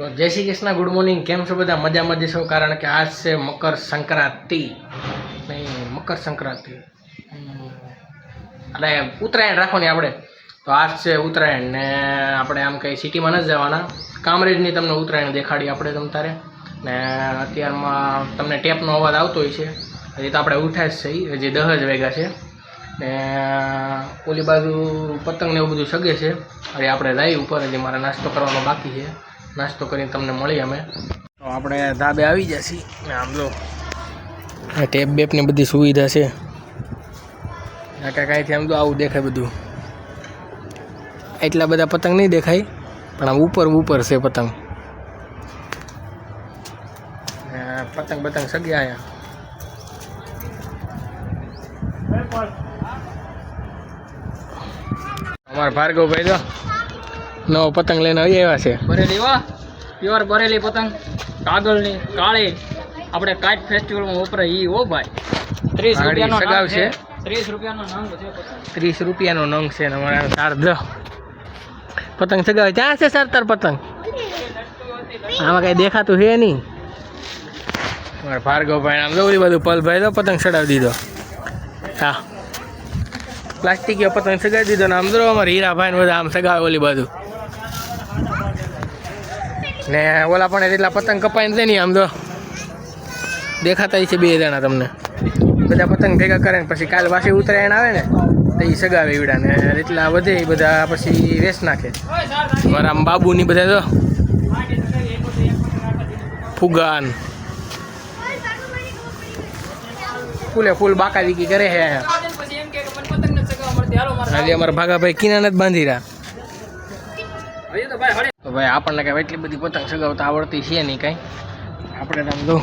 તો જય Shri Krishna good morning કેમ છો બધા? મજામાં જશો કારણ કે આજ છે મકર સંક્રાંતિ. નહીં, મકર સંક્રાંતિ. એટલે ઉત્તરાયણ રાખવાની આપણે. તો આજ છે ઉત્તરાયણ ને આપણે આમ કંઈ સિટીમાં નથી જવાના. કામરેજની તમને ઉત્તરાયણ દેખાડી આપણે તમ તારે. ને અત્યારમાં તમને ટેપનો અવાજ આવતો હોય છે. હજી તો આપણે ઉઠ્યા જ છે હજી દહ જ વાગ્યા છે. ને ઓલી બાજુ પતંગ ને એવું બધું સગે છે. હવે આપણે લાઈ ઉપર, હજી મારે નાસ્તો કરવાનો બાકી છે. નાસ્તો કરીને તમને મળીએ અમે. તો આપણે ધાબે આવી ને આમ જો ટેપ બેપની બધી સુવિધા છે. કાંઈ કાંઈથી આમ તો આવું દેખાય બધું. એટલા બધા પતંગ નહીં દેખાય પણ આમ ઉપર ઉપર છે પતંગ. પતંગ પતંગ સગ્યા અહીંયા અમારા ભાર્ગવભાઈ તો નવો પતંગ લઈને આવી આવ્યા છે. બરેલી વાહ પ્યોર બરેલી પતંગ. કાગળની કાળી. આપણે કાઈટ ફેસ્ટિવલમાં વપરાય ઈ હો ભાઈ. ત્રીસ રૂપિયાનો સગાવ છે. ત્રીસ રૂપિયાનો નંગ છે ત્રીસ રૂપિયાનો નંગ છે ને અમારા તાર દ. પતંગ સગાવે. ક્યાં છે સર તાર પતંગ? આમાં કઈ દેખાતું છે નહીં. મારા ભાર્ગવભાઈ આમ દોરી બધું પલભાઈ તો પતંગ ચડાવી દીધો. હા. પ્લાસ્ટિક પતંગ સગાવી દીધો ને આમ દો અમારા હીરાભાઈ ને બધા આમ સગાવે ઓલી બાજુ. ને ઓલા પણ એટલા પતંગ કપાઈને છે નહીં આમ તો દેખાતા છે બે જણા તમને. બધા પતંગ ભેગા કરે ને પછી કાલ પાછી ઉત્તરાયણ આવે ને, તો એ સગાવે એવડા ને. એટલા વધે એ બધા પછી રેસ નાખે. મારા બાબુની બધા તો ફુગાન. ફૂલે ફૂલ બાકા વીકી કરે હે. આજે અમારા ભાગાભાઈ કિના જ બાંધી રહ્યા તો ભાઈ આપણને કાંઈ એટલી બધી પતંગ સગાવતા આવડતી છે નહીં કાંઈ. આપણે આમ તો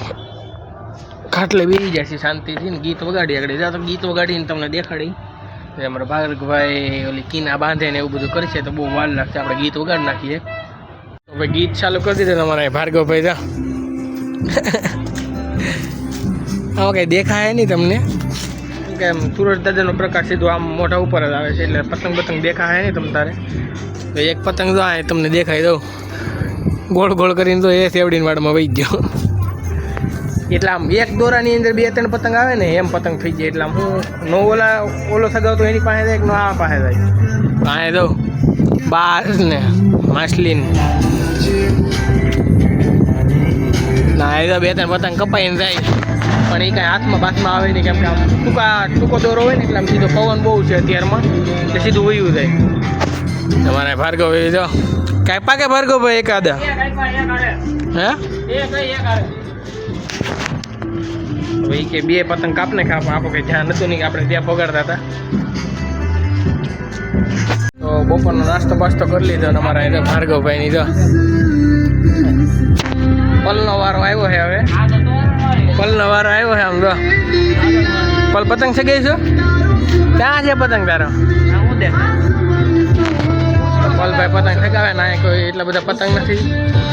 ખાટલે બેસી જાય છે શાંતિથી ને ગીત વગાડી આગળ. જા તો ગીત વગાડીને તમને દેખાડી. અમારા ભાર્ગવભાઈ ઓલી કીના બાંધે ને એવું બધું કરશે તો બહુ વાર લાગશે આપણે ગીત વગાડી નાખીએ. તો ભાઈ ગીત ચાલુ કરી દીધું તમારા ભાર્ગવભાઈ, જા. આમાં કંઈ દેખાય નહીં તમને. કે આમ દાદાનો પ્રકાશ સીધો આમ મોઢા ઉપર જ આવે છે એટલે પતંગ પતંગ દેખાય નહીં તમ તારે. તો એક પતંગ જો આ તમને દેખાય દઉં. ગોળ ગોળ કરીને તો એ સેવડીની વાડમાં વહી ગયો. એટલે આમ એક દોરાની અંદર બે ત્રણ પતંગ આવે ને, એમ પતંગ થઈ જાય. એટલે આમ હું નો ઓલા, ઓલો સગાવતો એની પાસે જાય કે નો આ પાસે જાય? પાસે દઉં. બાસ ને માછલી ના એ તો બે ત્રણ પતંગ કપાઈને જાય. પણ એ કાંઈ હાથમાં બાથમાં આવે નહીં, કેમ કે આમ ટૂંકા, ટૂંકો દોરો હોય ને, એટલે આમ સીધો પવન બહુ છે અત્યારમાં, એટલે સીધું વયું જાય. તમારે ભાર્ગવ એ જો. કાંઈ પાકે ભાર્ગવ ભાઈ એકાદા. હે? એક આઈ, એક આડે. હવે ઈ કે બે પતંગ કાપને કાપ આપો કે ધ્યાન નતું નહીં આપણે ત્યાં પગાડતા હતા. તો બપોરનો નાસ્તો બાસ્તો કરી લીધો ને અમારા એને ભાર્ગવભાઈ ની તો પલનો વારો આવ્યો છે હવે. પલનો વારો આવ્યો છે આમ તો પલ પતંગ છે ગઈ છો ક્યાં છે પતંગ તારો? હું દેખાય. તો પલભાઈ પતંગ ચગાવે ના કોઈ એટલા બધા પતંગ નથી.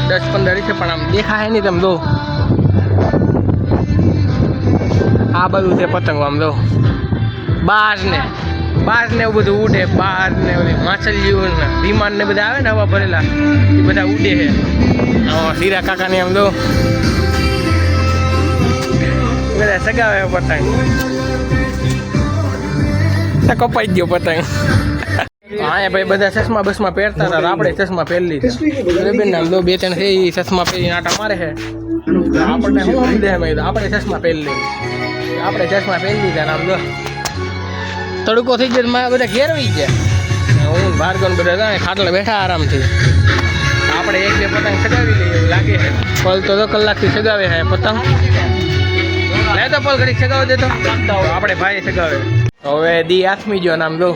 દસ પંદર છે, પણ આમ દેખાય નહીં તમે દો આ બધું છે પતંગ, આમ દો બાર ને બાર ને એવું બધું ઉડે બાર ને ઓલી માછલીઓ ને વિમાન ને બધા આવે ને હવા ભરેલા, એ બધા ઉડે છે. કાકા ને આમ દો બધા સગાવે પતંગ. કપાઈ ગયો પતંગ. હા ભાઈ બધા ચશ્મા બસમાં પહેરતા હતા આપણે ચશ્મા પહેરી લીધા બેન નામ દો બે ત્રણ છે એ ચશ્મા પહેરી આટા મારે છે. આપણને શું સમજે મેં આપણે ચશ્મા પહેરી લઈએ આપણે ચશ્મા પહેરી લીધા નામ દો તડકો થઈ ગયો મારા બધા ઘેરવી ગયા. હું ભાર્ગવ બધા હતા ખાટલે બેઠા આરામથી. આપણે એક બે પતંગ સગાવી લઈએ એવું લાગે છે. પલ તો કલાકથી સગાવે છે પતંગ. લે તો પલ ઘડી સગાવ દેતો આપણે ભાઈ સગાવે હવે દી આથમી ગયો નામ દો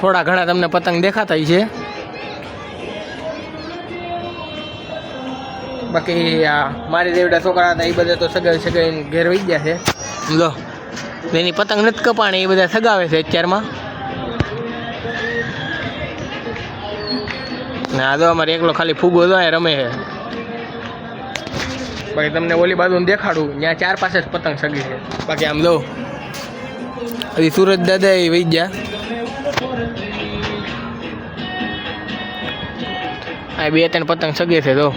થોડા ઘણા તમને પતંગ દેખાતા છે. બાકી આ મારી દેવડા છોકરા હતા, એ બધા તો સગાવી સગાઈ ઘેર વહી ગયા છે. લો, એની પતંગ નથી કપાણી, એ બધા સગાવે છે અત્યારમાં. ને આ તો અમારે એકલો ખાલી ફૂગો તો રમે છે. બાકી તમને ઓલી બાજુ દેખાડું, ત્યાં ચાર પાસે જ પતંગ સગી છે. બાકી આમ લો હજી સુરજ દાદા એ વહી ગયા. આ બે ત્રણ પતંગ સગે છે તો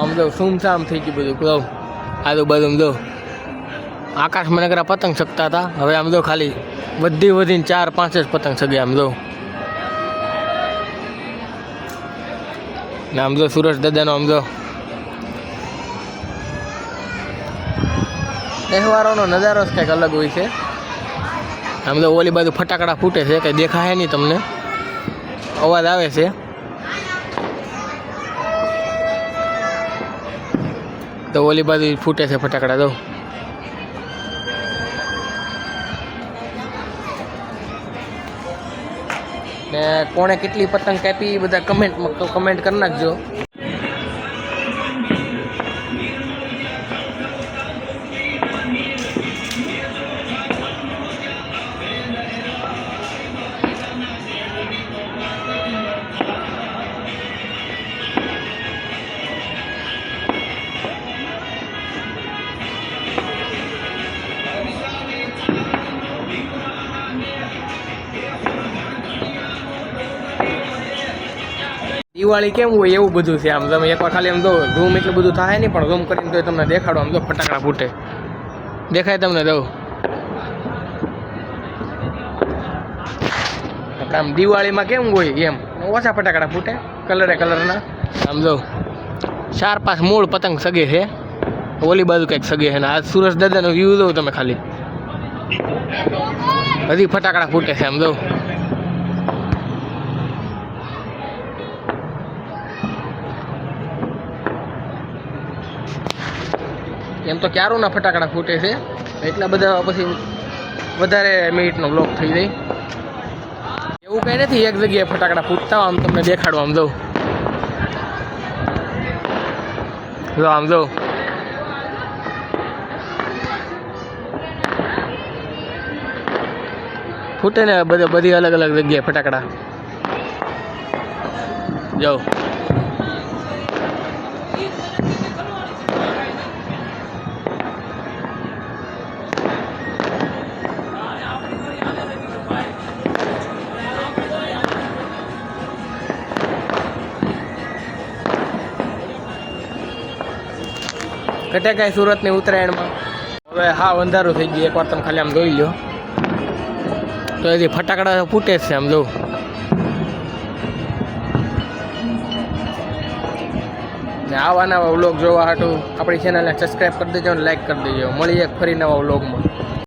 આમ તો સુમસામ થઈ ગયું બધું કહું આજુબાજુ જો. આકાશ મને પતંગ શકતા હતા. હવે આમ જો ખાલી બધી વધીને ચાર પાંચ જ પતંગ સગે આમ જો. ને આમ જો સુરેશ દાદાનો આમ જો તહેવારોનો નજારો જ કંઈક અલગ હોય છે. આમ તો ઓલી બાજુ ફટાકડા ફૂટે છે, કંઈ દેખાય નહીં તમને. અવાજ આવે છે. તો ઓલી બાજુ ફૂટે છે ફટાકડા, તો. ને કોણે કેટલી પતંગ કાપી બધા કમેન્ટ કમેન્ટ કરી નાખજો. દિવાળી કેમ હોય એવું બધું છે આમ. તમે એકવાર ખાલી આમ તો ઝૂમ એટલું બધું થાય નહીં, પણ ઝૂમ કરીને તો તમને દેખાડો. આમ તો ફટાકડા ફૂટે. દેખાય તમને દઉં? આમ દિવાળીમાં કેમ હોય એમ? ઓછા ફટાકડા ફૂટે કલરે કલરના આમ જો, ચાર પાંચ મૂળ પતંગ સગે છે. ઓલી બાજુ કંઈક સગે છે ને, આ સુરજ દાદાનો વ્યૂ દઉં તમે ખાલી. હજી ફટાકડા ફૂટે છે આમ દઉં એમ તો ક્યારોના ફટાકડા ફૂટે છે. એટલા બધા પછી વધારે મિનિટનો બ્લોક થઈ જાય. એવું કંઈ નથી, એક જગ્યાએ ફટાકડા ફૂટતા આમ તમને દેખાડો આમ દઉં જો આમ જવું ફૂટે ને બધા બધી અલગ અલગ જગ્યાએ ફટાકડા. જાઓ કટેકાઈ સુરતની ઉત્તરાયણમાં. હવે હા, અંધારું થઈ ગયું. એકવાર તમે ખાલી આમ જોઈ લો તો હજી ફટાકડા ફૂટે છે આમ જોઉં આવા નવા વ્લોગ જોવા હાટું આપણી ચેનલને સબસ્ક્રાઈબ કરી દેજો અને લાઈક કરી દેજો. મળીએ ફરી નવા વ્લોગમાં.